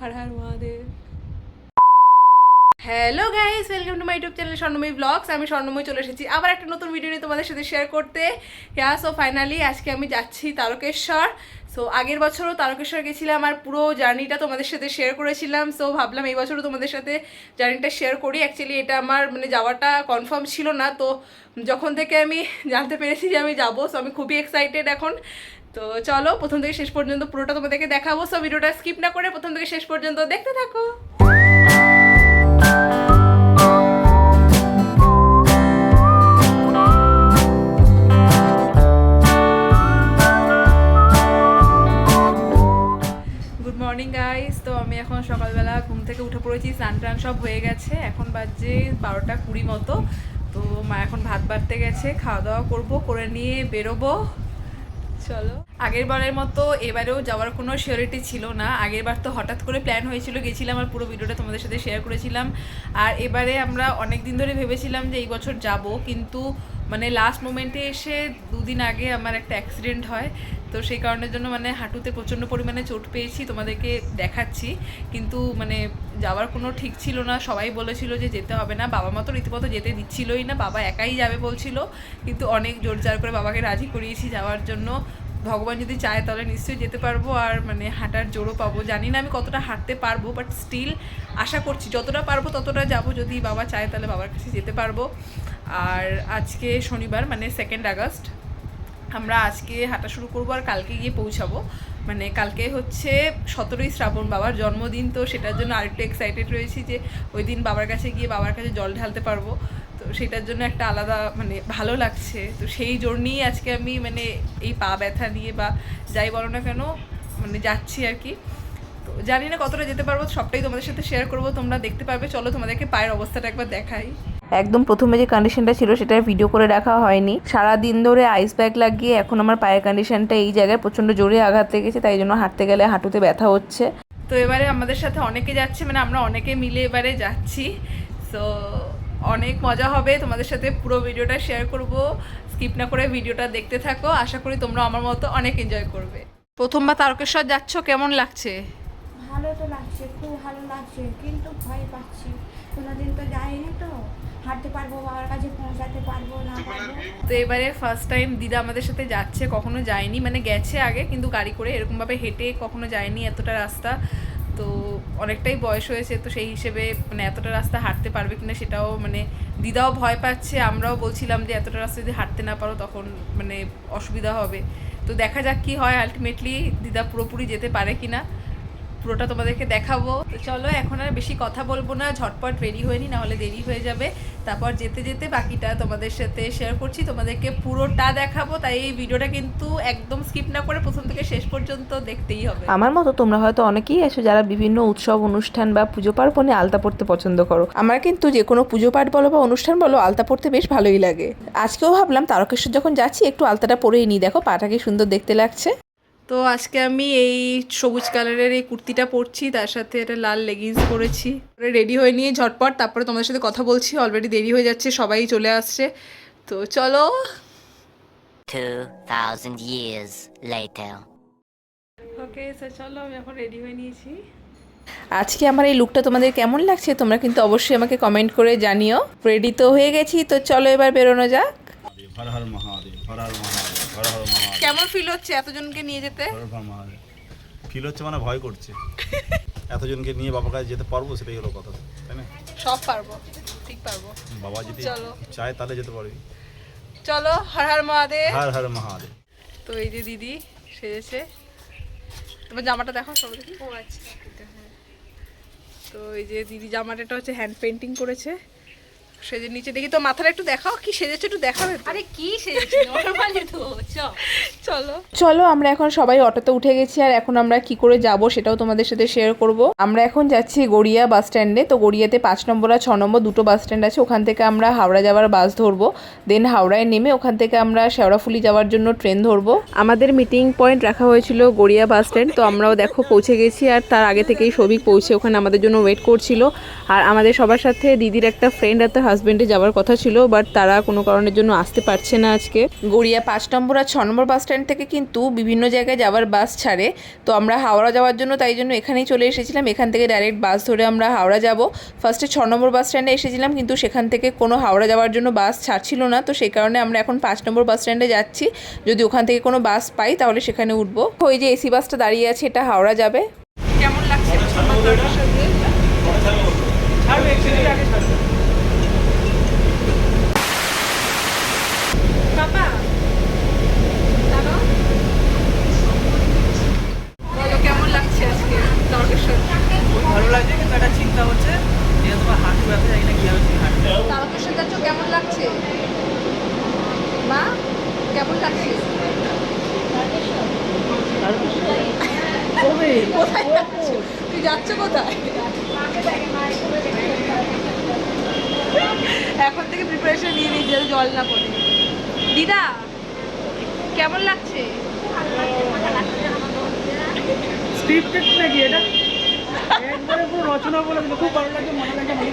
Har Har Mahadev hello guys welcome to my YouTube channel Swarnamoyee vlogs আমি স্বর্ণময়ী চলে এসেছি। আবার একটা নতুন ভিডিও নিয়ে তোমাদের সাথে শেয়ার করতে। হ্যাঁ সো ফাইনালি আজকে আমি যাচ্ছি তারকেশ্বর। সো আগের বছরও তারকেশ্বর গেছিলাম আর পুরো জার্নিটা তোমাদের সাথে শেয়ার করেছিলাম। সো ভাবলাম এই বছরও তোমাদের সাথে জার্নিটা শেয়ার করি। অ্যাকচুয়ালি এটা আমার মানে যাওয়াটা কনফার্ম ছিল না। তো, যখন থেকে আমি জানতে পেরেছি যে আমি যাব সো আমি খুবই এক্সাইটেড এখন। তো চলো, প্রথম থেকে শেষ পর্যন্ত পুরোটা তোমাদেরকে দেখাবো। সো ভিডিওটা স্কিপ না করে প্রথম থেকে শেষ পর্যন্ত দেখতে থাকো। গুড মর্নিং গাইস তো আমি এখন সকালবেলা ঘুম থেকে উঠে পড়েছি, স্নান টান সব হয়ে গেছে। এখন বাজে বারোটা কুড়ি মতো। তো মা এখন ভাত বাড়তে গেছে, খাওয়া দাওয়া করব, করে নিয়ে বেরোবো। চলো। আগের বারের মতো এবারেও যাওয়ার কোনো শিওরিটি ছিল না। আগের বার তো হঠাৎ করে প্ল্যান হয়েছিল, গেছিলাম আর পুরো ভিডিওটা তোমাদের সাথে শেয়ার করেছিলাম। আর এবারে আমরা অনেক দিন ধরে ভেবেছিলাম যে এই বছর যাব, কিন্তু মানে লাস্ট মোমেন্টে এসে দুদিন আগে আমার একটা অ্যাক্সিডেন্ট হয়। তো সেই কারণের জন্য মানে হাঁটুতে প্রচণ্ড পরিমাণে চোট পেয়েছি, তোমাদেরকে দেখাচ্ছি। কিন্তু মানে যাওয়ার কোনো ঠিক ছিল না। সবাই বলেছিল যে যেতে হবে না। বাবা মা তো রীতিমতো যেতে দিচ্ছিলই না। বাবা একাই যাবে বলছিল। কিন্তু অনেক জোর জার করে বাবাকে রাজি করিয়েছি যাওয়ার জন্য। ভগবান যদি চায় তাহলে নিশ্চয়ই যেতে পারব আর মানে হাঁটার জোরও পাবো। জানি না আমি কতটা হাঁটতে পারব বাট স্টিল আশা করছি যতটা পারব ততটা যাব। যদি বাবা চায় তাহলে বাবার কাছে যেতে পারব। আর আজকে শনিবার মানে সেকেন্ড আগস্ট আমরা আজকে হাঁটা শুরু করব আর কালকে গিয়ে পৌঁছাবো। মানে কালকে হচ্ছে সতেরোই শ্রাবণ বাবার জন্মদিন, তো সেটার জন্য আরেকটু এক্সাইটেড রয়েছি যে ওই দিন বাবার কাছে গিয়ে বাবার কাছে জল ঢালতে পারব। তো সেটার জন্য একটা আলাদা মানে ভালো লাগছে। তো সেই জন্যই আজকে আমি মানে এই পা ব্যথা নিয়ে বা যাই বলো না কেন মানে যাচ্ছি আর কি। তো জানি না কতটা যেতে পারব, সবটাই তোমাদের সাথে শেয়ার করব। তোমরা দেখতে পারবে। চলো তোমাদেরকে পায়ের অবস্থাটা একবার দেখাই। একদম প্রথমে যে কন্ডিশনটা ছিল সেটা ভিডিও করে রাখা হয়নি। সারা দিন ধরে আইস ব্যাগ লাগিয়ে এখন আমার পায়ের কন্ডিশনটা এই জায়গায় প্রচণ্ড জোরে আঘাত লেগেছে তাই জন্য হাঁটতে গেলে হাঁটুতে ব্যথা হচ্ছে। তো এবারে আমাদের সাথে অনেকে যাচ্ছে মানে আমরা অনেকে মিলে এবারে যাচ্ছি। তো অনেক মজা হবে। তোমাদের সাথে পুরো ভিডিওটা শেয়ার করব। স্কিপ না করে ভিডিওটা দেখতে থাকো। আশা করি তোমরা আমার মতো অনেক এনজয় করবে। প্রথমবার তারকেশ্বর যাচ্ছ কেমন লাগছে? ভালো তো লাগছে খুব ভালো লাগছে কিন্তু ভয় পাচ্ছি। কোনোদিন তো যাইনি তো। হাঁটতে পারব বাবার কাছে পৌঁছাতে পারব না পারব। তো এবারে ফার্স্ট টাইম দিদা আমাদের সাথে যাচ্ছে কখনো যায়নি। মানে গেছে আগে কিন্তু গাড়ি করে এরকমভাবে হেঁটে কখনো যায়নি এতটা রাস্তা। তো অনেকটাই বয়স হয়েছে তো সেই হিসেবে মানে এতটা রাস্তা হাঁটতে পারবে কিনা সেটাও মানে দিদাও ভয় পাচ্ছে। আমরাও বলছিলাম যে এতটা রাস্তা যদি হাঁটতে না পারো তখন মানে অসুবিধা হবে। তো দেখা যাক কি হয়। আলটিমেটলি দিদা পুরোপুরি যেতে পারে কিনা পুরোটা তোমাদেরকে দেখাবো। তো চলো এখন আর বেশি কথা বলব না। ঝটপট রেডি হয়নি না হলে দেরি হয়ে যাবে। তারপর যেতে যেতে বাকিটা তোমাদের সাথে শেয়ার করছি। তোমাদেরকে পুরোটা দেখাবো, তাই এই ভিডিওটা কিন্তু একদম স্কিপ না করে প্রথম থেকে শেষ পর্যন্ত দেখতেই হবে। আমার মতো তোমরা হয়তো অনেকেই আছো যারা বিভিন্ন উৎসব, অনুষ্ঠান বা পুজো পার্বণে আলতা পড়তে পছন্দ করো। আমার কিন্তু যে কোনো পুজো পাঠ বলো বা অনুষ্ঠান বলো, আলতা পড়তে বেশ ভালোই লাগে। আজকেও ভাবলাম তারকেশ্বর যখন যাচ্ছি, একটু আলতাটা পরেই নিই। দেখো পাটা কি সুন্দর দেখতে লাগছে। তো আজকে আমি এই সবুজ কালারের এই কুর্তিটা পরছি তার সাথে একটা লাল লেগিংস পরেছি। রেডি হয়ে নিয়ে ঝটপট তারপরে তোমাদের সাথে কথা বলছি অলরেডি দেরি হয়ে যাচ্ছে সবাই চলে আসছে। তো চলো। 2,000 years later. ওকে স্যার চলো আমি এখন রেডি হয়ে নিয়েছি। আজকে আমার এই লুকটা তোমাদের কেমন লাগছে তোমরা কিন্তু অবশ্যই আমাকে কমেন্ট করে জানিও। রেডি তো হয়ে গেছি তো চলো এবার বেরোনো যাক। হর হর মহাদেব হর হর মহাদেব হর হর মহাদেব। কেমন ফিল হচ্ছে এতজনকে নিয়ে যেতে? হর হর মহাদেব। ফিল হচ্ছে মানে ভয় করছে। এতজনকে নিয়ে বাবার কাছে যেতে পারব সেটাই হলো কথা তাই না? সব পারব ঠিক পারব। বাবা যদি চলো। চায় তাহলে যেতে পারবি। চলো হর হর মহাদেব। হর হর মহাদেব। তো এই যে দিদি সেজেছে। তোমার জামাটা দেখো সব দেখি। ও আচ্ছা তো এই যে দিদি জামাটা হচ্ছে হ্যান্ড পেন্টিং করেছে। সেজে নিচে দেখি তো মাথাটা একটু দেখাও কি সেজেছে একটু দেখাবে আরে কি সেজেছে নরমালি তো চলো। চলো। আমরা এখন সবাই অটোতে উঠে গেছি আর এখন আমরা কি করে যাব সেটাও তোমাদের সাথে শেয়ার করব। আমরা এখন যাচ্ছি গড়িয়া বাস স্ট্যান্ডে তো গড়িয়াতে পাঁচ নম্বর আর ছ নম্বর দুটো বাস স্ট্যান্ড আছে ওখান থেকে আমরা হাওড়া যাওয়ার বাস ধরবো। দেন হাওড়ায় নেমে ওখান থেকে আমরা শেওড়াফুলি যাওয়ার জন্য ট্রেন ধরবো। আমাদের মিটিং পয়েন্ট রাখা হয়েছিল গড়িয়া বাস স্ট্যান্ড তো আমরাও দেখো পৌঁছে গেছি আর তার আগে থেকেই সবিক পৌঁছে ওখানে আমাদের জন্য ওয়েট করছিল। আর আমাদের সবার সাথে দিদির একটা ফ্রেন্ড আর হাজবেন্ডে যাওয়ার কথা ছিল বাট তারা কোনো কারণের জন্য আসতে পারছে না আজকে। গড়িয়া পাঁচ নম্বর আর ছ নম্বর বাস স্ট্যান্ড থেকে কিন্তু বিভিন্ন জায়গায় যাওয়ার বাস ছাড়ে। তো আমরা হাওড়া যাওয়ার জন্য তাই জন্য এখানেই চলে এসেছিলাম। এখান থেকে ডাইরেক্ট বাস ধরে আমরা হাওড়া যাব। ফার্স্টে ছ নম্বর বাস স্ট্যান্ডে এসেছিলাম কিন্তু সেখান থেকে কোনো হাওড়া যাওয়ার জন্য বাস ছাড়ছিল না। তো সেই কারণে আমরা এখন পাঁচ নম্বর বাস স্ট্যান্ডে যাচ্ছি। যদি ওখান থেকে কোনো বাস পাই তাহলে সেখানে উঠবো। ওই যে এসি বাসটা দাঁড়িয়ে আছে এটা হাওড়া যাবে। কেমন লাগছে বাবা বলো কেমন লাগছে আজকে তারকেশ্বর ভালো লাগছে কিন্তু একটা চিন্তা হচ্ছে যে তোমার হাঁটু ব্যথা জানি না কীভাবে তুমি হাঁটবে তারকেশ্বর যাচ্ছ কেমন লাগছে মা কেমন লাগছে কোথায় যাচ্ছ তুই যাচ্ছ কোথায় এখন থেকে প্রিপারেশন নিয়ে নিই যাতে জল না পড়ে দিদা কেমন লাগছে? স্ক্রিপ্টেড নাকি এটা? একবারে পুরো রচনা বলে দিল খুব ভালো লাগছে মনে লাগছে লাগছে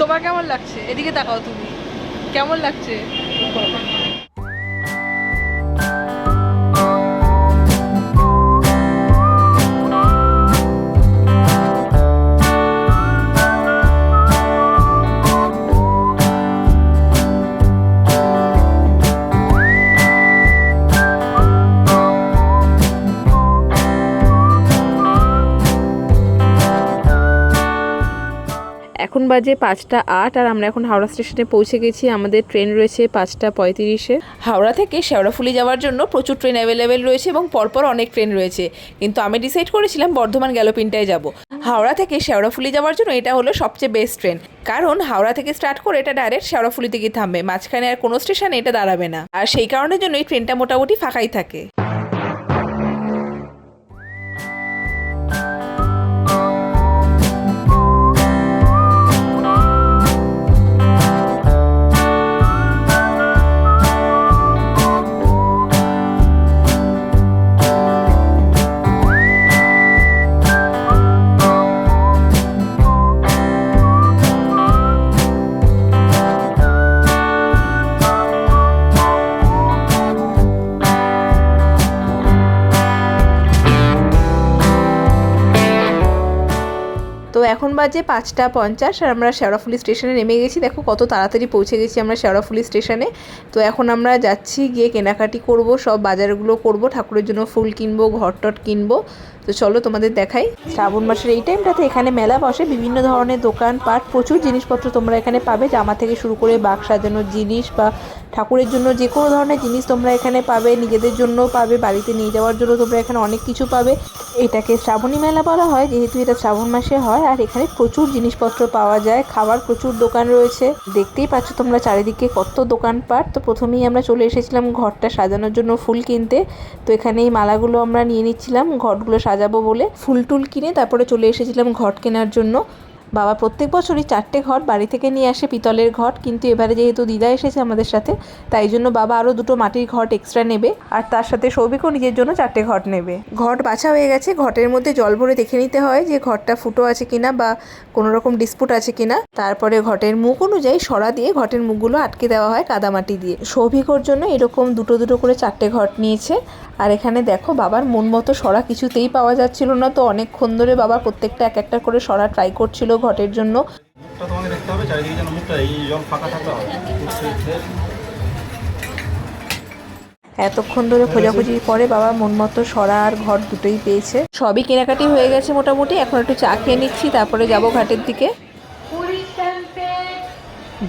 তোমার কেমন লাগছে? এদিকে তাকাও তুমি। কেমন লাগছে? এখন বাজে পাঁচটা আট আর আমরা এখন হাওড়া স্টেশনে পৌঁছে গেছি। আমাদের ট্রেন রয়েছে পাঁচটা পঁয়ত্রিশে। হাওড়া থেকে শেওড়াফুলি যাওয়ার জন্য প্রচুর ট্রেন অ্যাভেলেবেল রয়েছে এবং পরপর অনেক ট্রেন রয়েছে। কিন্তু আমি ডিসাইড করেছিলাম বর্ধমান গ্যালোপিনটায় যাব। হাওড়া থেকে শেওড়াফুলি যাওয়ার জন্য এটা হলো সবচেয়ে বেস্ট ট্রেন। কারণ হাওড়া থেকে স্টার্ট করে এটা ডাইরেক্ট শেওড়াফুলিতে গিয়ে থামবে। মাঝখানে আর কোনো স্টেশনে এটা দাঁড়াবে না। আর সেই কারণের জন্য এই ট্রেনটা মোটামুটি ফাঁকাই থাকে। বাজে পাঁচটা পঞ্চাশ আর আমরা শেওড়াফুলি স্টেশনে নেমে গেছি। দেখো কত তাড়াতাড়ি পৌঁছে গেছি আমরা শেওড়াফুলি স্টেশনে। তো এখন আমরা যাচ্ছি, গিয়ে কেনাকাটি করব, সব বাজারগুলো করব, ঠাকুরের জন্য ফুল কিনবো ঘর টট কিনবো। তো চলো তোমাদের দেখাই। শ্রাবণ মাসের এই টাইমটাতে এখানে মেলা বসে, বিভিন্ন ধরনের দোকান পাট প্রচুর জিনিসপত্র তোমরা এখানে পাবে। জামা থেকে শুরু করে বাগ সাজানোর জিনিস বা ঠাকুরের জন্য যে কোনো ধরনের জিনিস তোমরা এখানে পাবে, নিজেদের জন্য পাবে, বাড়িতে নিয়ে যাওয়ার জন্য তোমরা এখানে অনেক কিছু পাবে। এটাকে শ্রাবণী মেলা বলা হয়, যেহেতু এটা শ্রাবণ মাসে হয়, আর এখানে প্রচুর জিনিসপত্র পাওয়া যায়, খাবার প্রচুর দোকান রয়েছে। দেখতেই পাচ্ছ তোমরা চারিদিকে কত দোকানপাট। তো প্রথমেই আমরা চলে এসেছিলাম ঘরটা সাজানোর জন্য ফুল কিনতে। তো এখানে এই মালাগুলো আমরা নিয়ে নিচ্ছিলাম ঘটগুলো সাজাবো বলে। ফুল টুল কিনে তারপরে চলে এসেছিলাম ঘট কেনার জন্য। বাবা প্রত্যেক বছরই চারটে ঘট বাড়ি থেকে নিয়ে আসে পিতলের ঘট, কিন্তু এবারে যেহেতু দিদা এসেছে আমাদের সাথে, তাই জন্য বাবা আরও দুটো মাটির ঘট এক্সট্রা নেবে, আর তার সাথে সৌভিকও নিজের জন্য চারটে ঘট নেবে। ঘট বাছা হয়ে গেছে, ঘটের মধ্যে জল ভরে দেখে নিতে হয় যে ঘরটা ফুটো আছে কিনা বা কোনো রকম ডিসপুট আছে কিনা। তারপরে ঘটের মুখ অনুযায়ী সরা দিয়ে ঘটের মুখগুলো আটকে দেওয়া হয় কাদামাটি দিয়ে। সৌভিকর জন্য এরকম দুটো দুটো করে চারটে ঘট নিয়েছে আর এখানে দেখো বাবার মন মতো সরা কিছুতেই পাওয়া যাচ্ছিল না তো অনেকক্ষণ ধরে বাবা প্রত্যেকটা এক একটা করে সরা ট্রাই করছিল ঘটের জন্য। তোমাকে দেখতে হবে চারিদিকে যেন মুখটা এই জল ফাঁকা থাকতে হবে। এতক্ষণ ধরে খোঁজাখুঁজির পরে বাবা মন মতো সরা আর ঘর দুটোই পেয়েছে। সবই কেনাকাটি হয়ে গেছে মোটামুটি এখন একটু চা খেয়ে নিচ্ছি তারপরে যাব ঘাটের দিকে।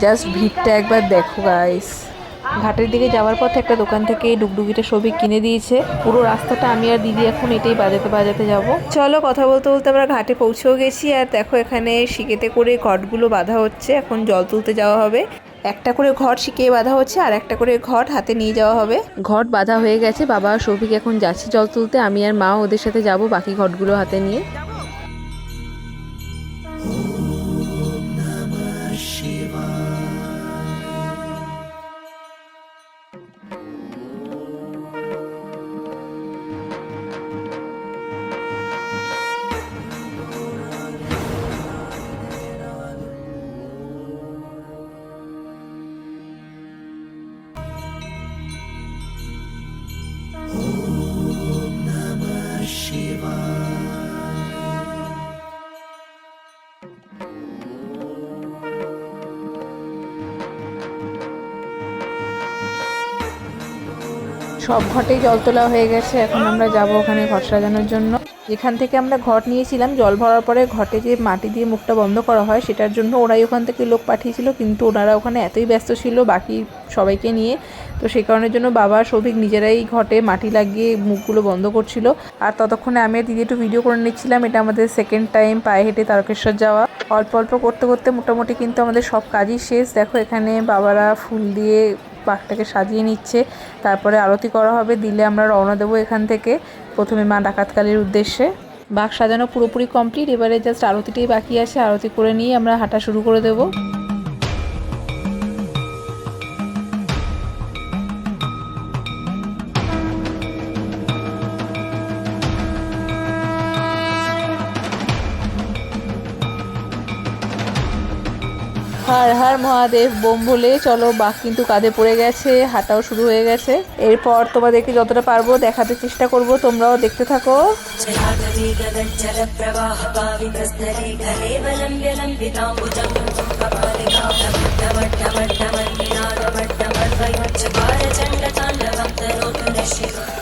জাস্ট ভিড়টা একবার দেখো গাইস ঘাটের দিকে যাওয়ার পথে একটা দোকান থেকে এই ডুগডুগিটা সবই কিনে দিয়েছে। পুরো রাস্তাটা আমি আর দিদি এখন এটাই বাজাতে বাজাতে যাব। চলো কথা বলতে বলতে আমরা ঘাটে পৌঁছেও গেছি আর দেখো এখানে শিকেতে করে ঘটগুলো বাঁধা হচ্ছে। এখন জল তুলতে যাওয়া হবে। একটা করে ঘট শিখিয়ে বাঁধা হচ্ছে আর একটা করে ঘট হাতে নিয়ে যাওয়া হবে। ঘট বাঁধা হয়ে গেছে। বাবা আর সৌভিক এখন যাচ্ছে জল তুলতে। আমি আর মা ওদের সাথে যাব বাকি ঘটগুলো হাতে নিয়ে। সব ঘটেই জল তোলা হয়ে গেছে। এখন আমরা যাব ওখানে ঘট সাজানোর জন্য। যেখান থেকে আমরা ঘট নিয়েছিলাম, জল ভরার পরে ঘটে যে মাটি দিয়ে মুখটা বন্ধ করা হয়, সেটার জন্য ওরাই ওখান থেকে লোক পাঠিয়েছিল, কিন্তু ওনারা ওখানে এতই ব্যস্ত ছিল, বাকি সবাইকে নিয়ে। তো সেই কারণের জন্য বাবা সৌভিক নিজেরাই ঘটে মাটি লাগিয়ে মুখগুলো বন্ধ করছিল। আর ততক্ষণে আমি আর দিদি একটু ভিডিও করে নিচ্ছিলাম। এটা আমাদের সেকেন্ড টাইম পায়ে হেঁটে তারকেশ্বর যাওয়া। অল্প অল্প করতে করতে মোটামুটি কিন্তু আমাদের সব কাজই শেষ। দেখো এখানে বাবারা ফুল দিয়ে বাঘটাকে সাজিয়ে নিচ্ছে। তারপরে আরতি করা হবে। দিলে আমরা রওনা দেবো এখান থেকে। প্রথমে মা ডাকাতকালীর উদ্দেশ্যে। বাঘ সাজানো পুরোপুরি কমপ্লিট এবারে জাস্ট আরতিটাই বাকি আছে। আরতি করে নিয়ে আমরা হাঁটা শুরু করে দেবো। হর মহাদেব বোম বলে, চলো, বাঘ কিন্তু কাঁধে পড়ে গেছে, হাঁটাও শুরু হয়ে গেছে। এরপর তোমাদেরকে যতটা পারব দেখাতে চেষ্টা করব, তোমরাও দেখতে থাকো।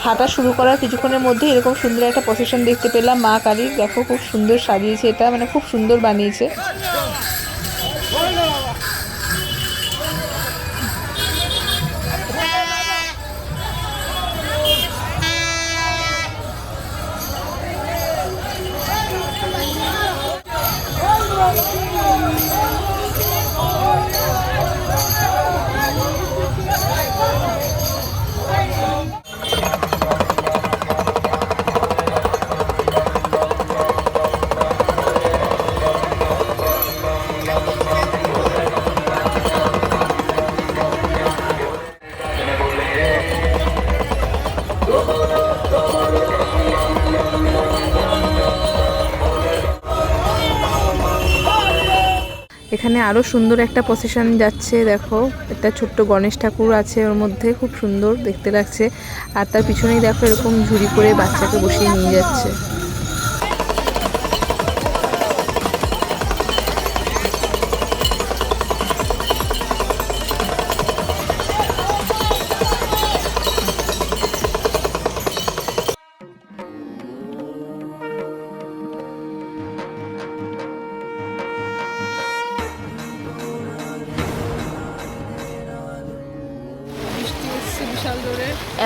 হাঁটা শুরু করার কিছুক্ষণের মধ্যে এরকম সুন্দর একটা প্রসেশন দেখতে পেলাম। মা কালীর, দেখো, খুব সুন্দর সাজিয়েছে এটা মানে খুব সুন্দর বানিয়েছে। এখানে আরও সুন্দর একটা পসেশন যাচ্ছে, দেখো। একটা ছোট্ট গণেশ ঠাকুর আছে ওর মধ্যে, খুব সুন্দর দেখতে লাগছে। আর তার পিছনেই দেখো এরকম ঝুড়ি করে বাচ্চাকে বসিয়ে নিয়ে যাচ্ছে।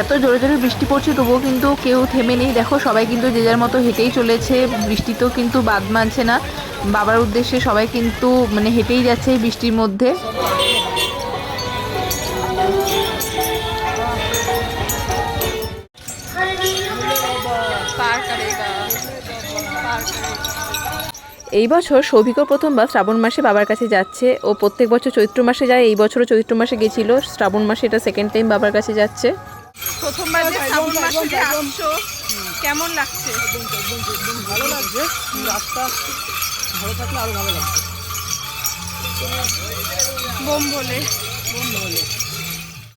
এত জোরে জোরে বৃষ্টি পড়ছে, তবুও কিন্তু কেউ থেমে নেই। দেখো, সবাই কিন্তু যে যার মতো হেঁটেই চলেছে। বৃষ্টি তো কিন্তু বাদ মানছে না। বাবার উদ্দেশ্যে সবাই কিন্তু মানে হেঁটেই যাচ্ছে বৃষ্টির মধ্যে। এই বছর সৌভিকও প্রথমবার শ্রাবণ মাসে বাবার কাছে যাচ্ছে ও প্রত্যেক বছর চৈত্র মাসে যায় এই বছরও চৈত্র মাসে গেছিল শ্রাবণ মাসে এটা সেকেন্ড টাইম বাবার কাছে যাচ্ছে। প্রথমবার যে শ্রাবণ মাসে যে আসছো কেমন লাগছে? ভালো লাগছে রাস্তা ভালো থাকলে আরও ভালো লাগছে। বোম বলে।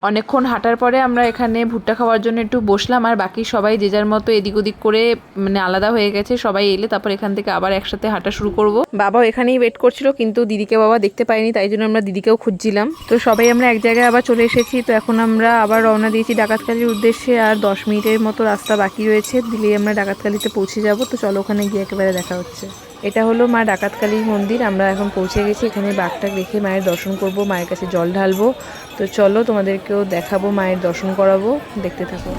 অনেকক্ষণ হাঁটার পরে আমরা এখানে ভুট্টা খাওয়ার জন্য একটু বসলাম, আর বাকি সবাই যে যার মতো এদিক ওদিক করে মানে আলাদা হয়ে গেছে, সবাই এলে তারপর এখান থেকে আবার একসাথে হাঁটা শুরু করব। বাবাও এখানেই ওয়েট করছিল, কিন্তু দিদিকে বাবা দেখতে পাইনি তাই জন্য আমরা দিদিকেও খুঁজছিলাম। তো সবাই আমরা এক জায়গায় আবার চলে এসেছি, তো এখন আমরা আবার রওনা দিয়েছি ডাকাতকালির উদ্দেশ্যে, আর দশ মিনিটের মতো রাস্তা বাকি রয়েছে, দিলেই আমরা ডাকাতকালিতে পৌঁছে যাব। তো চলো ওখানে গিয়ে একেবারে দেখা হচ্ছে। এটা হলো মা ডাকাতকালীর মন্দির। আমরা এখন পৌঁছে গেছি, এখানে বাঘটা রেখে মায়ের দর্শন করব, মায়ের কাছে জল ঢালবো। তো চলো তোমাদেরকেও দেখাবো, মায়ের দর্শন করাবো। দেখতে থাকো।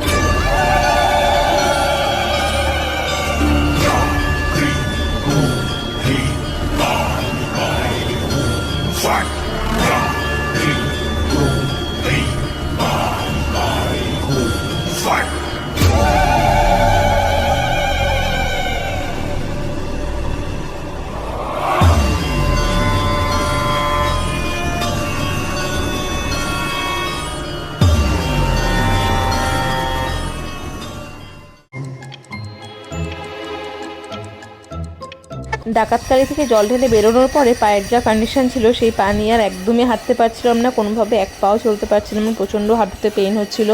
ডাকাতকারি থেকে জল ঢেলে বেরোনোর পরে পায়ের যা কন্ডিশন ছিল, সেই পানি আর একদমই হাঁটতে পারছিলাম না। কোনোভাবে এক পাও চলতে পারছিলাম প্রচণ্ড হাঁটুতে পেন হচ্ছিল।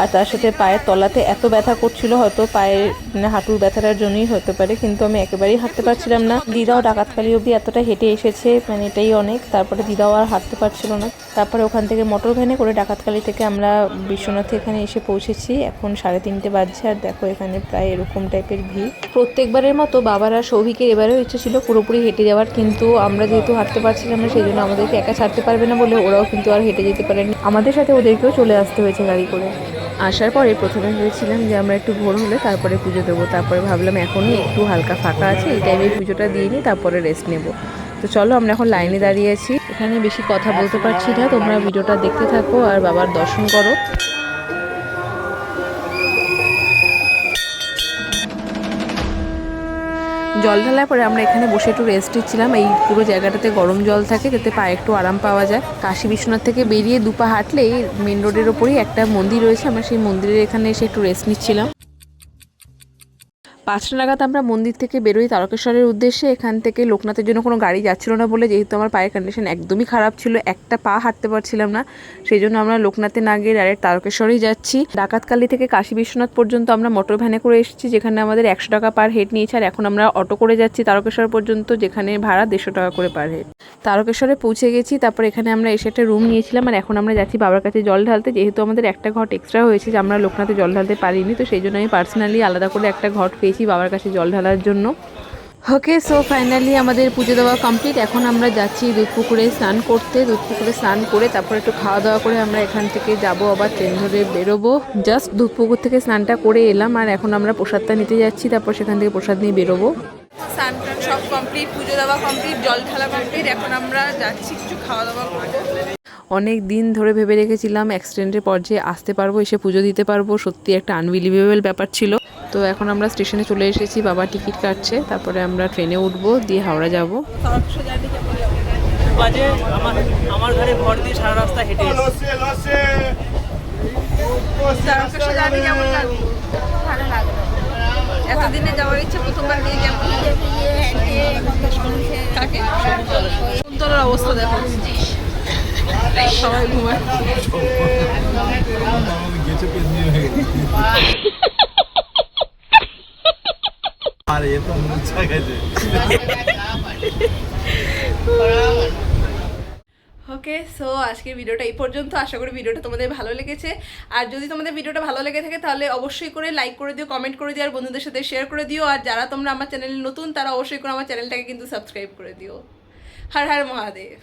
আর তার সাথে পায়ের তলাতে এত ব্যথা করছিল, হয়তো পায়ের মানে হাঁটুর ব্যথাটার জন্যই হতে পারে, কিন্তু আমি একেবারেই হাঁটতে পারছিলাম না। দিদাও ডাকাতকালি অবধি এতটা হেঁটে এসেছে মানে এটাই অনেক। তারপরে দিদাও আর হাঁটতে পারছিল না। তারপরে ওখান থেকে মোটর ভ্যানে করে ডাকাতকালি থেকে আমরা বিশ্বনাথে এখানে এসে পৌঁছেছি। এখন সাড়ে তিনটে বাজছে, আর দেখো এখানে প্রায় এরকম টাইপের ভিড়। প্রত্যেকবারের মতো বাবার সৌভিকের এবারেও ইচ্ছে ছিল পুরোপুরি হেঁটে যাওয়ার, কিন্তু আমরা যেহেতু হাঁটতে পারছিলাম না, সেই জন্য আমাদেরকে একা ছাড়তে পারবে না বলে ওরাও কিন্তু আর হেঁটে যেতে পারেনি আমাদের সাথে ওদেরকেও চলে আসতে হয়েছে গাড়ি করে। আসার পরে প্রথমে ভেবেছিলাম যে আমরা একটু ভোর হলে তারপরে পুজো দেবো। তারপরে ভাবলাম এখনই একটু হালকা ফাঁকা আছে, এই টাইমে পুজোটা দিয়ে নিই, তারপরে রেস্ট নেব। তো চলো আমরা এখন লাইনে দাঁড়িয়ে আছি। এখানে বেশি কথা বলতে পারছি না, তোমরা ভিডিওটা দেখতে থাকো আর বাবার দর্শন করো। জল ঢালার পরে আমরা এখানে বসে একটু রেস্ট নিচ্ছিলাম। এই পুরো জায়গাটাতে গরম জল থাকে যাতে পায়ে একটু আরাম পাওয়া যায়। কাশী বিশ্বনাথ থেকে বেরিয়ে দুপা হাঁটলেই মেন রোডের ওপরেই একটা মন্দির রয়েছে। আমরা সেই মন্দিরের এখানে এসে একটু রেস্ট নিচ্ছিলাম। পাঁচটা নাগাদ আমরা মন্দির থেকে বেরোই তারকেশ্বরের উদ্দেশ্যে। এখান থেকে লোকনাথের জন্য কোনো গাড়ি যাচ্ছিল না বলে, যেহেতু আমার পায়ের কন্ডিশন একদমই খারাপ ছিল, একটা পা হাঁটতে পারছিলাম না। সেই জন্য আমরা লোকনাথে না গিয়ে ডাইরেক্ট তারকেশ্বরেই যাচ্ছি। ডাকাতকালি থেকে কাশী বিশ্বনাথ পর্যন্ত আমরা মোটর ভ্যানে করে এসেছি, যেখানে আমাদের একশো টাকা পার হেড নিয়েছে আর এখন আমরা অটো করে যাচ্ছি তারকেশ্বর পর্যন্ত, যেখানে ভাড়া দেড়শো টাকা করে পার হেড তারকেশ্বরে পৌঁছে গেছি, তারপর এখানে আমরা এসে একটা রুম নিয়েছিলাম আর এখন আমরা যাচ্ছি বাবার কাছে জল ঢালতে। যেহেতু আমাদের একটা ঘট এক্সট্রা হয়েছে যে আমরা লোকনাথে জল ঢালতে পারিনি, তো সেই জন্য আমি পার্সোনালি আলাদা করে একটা ঘট পেয়েছি। বাবার কাছে জল ঢালার জন্য। ওকে সো ফাইনালি আমাদের পুজো দেওয়া কমপ্লিট এখন আমরা যাচ্ছি দুধ পুকুরে স্নান করতে। দুধ পুকুরে স্নান করে তারপর একটু খাওয়া দাওয়া করে আমরা এখান থেকে যাব আবার ট্রেন ধরে বেরোবো। জাস্ট দুধ পুকুর থেকে স্নানটা করে এলাম আর এখন আমরা প্রসাদটা নিতে যাচ্ছি তারপর সেখান থেকে প্রসাদ নিয়ে বেরোবো। স্নান টান সব কমপ্লিট পুজো দেওয়া কমপ্লিট জল ঢালা কমপ্লিট এখন আমরা যাচ্ছি কিছু খাওয়া দাওয়া করব অনেক দিন ধরে ভেবে রেখেছিলাম অ্যাক্সিডেন্টের পর্যায়ে আসতে পারব এসে পুজো দিতে পারব। সত্যি একটা আনবিলিভেবল ব্যাপার ছিল। তো এখন আমরা স্টেশনে চলে এসেছি বাবা টিকিট কাটছে তারপরে আমরা ট্রেনে উঠবো দিয়ে হাওড়া যাব। বাজে আমার আমার ঘরে ভর দিয়ে সারা রাস্তা হেঁটে এতদিনে যাওয়ার ইচ্ছে প্রথমবার নিয়ে কেমন কাকে? কুন্তলার অবস্থা দেখো। সবাই ঘুমায়। গেছে ওকে সো আজকের ভিডিওটা এই পর্যন্ত। আশা করি ভিডিওটা তোমাদের ভালো লেগেছে। আর যদি তোমাদের ভিডিওটা ভালো লেগে থাকে, তাহলে অবশ্যই করে লাইক করে দিও কমেন্ট করে দিও, আর বন্ধুদের সাথে শেয়ার করে দিও। আর যারা তোমরা আমার চ্যানেলে নতুন, তারা অবশ্যই করে আমার চ্যানেলটাকে কিন্তু সাবস্ক্রাইব করে দিও। হর হর মহাদেব।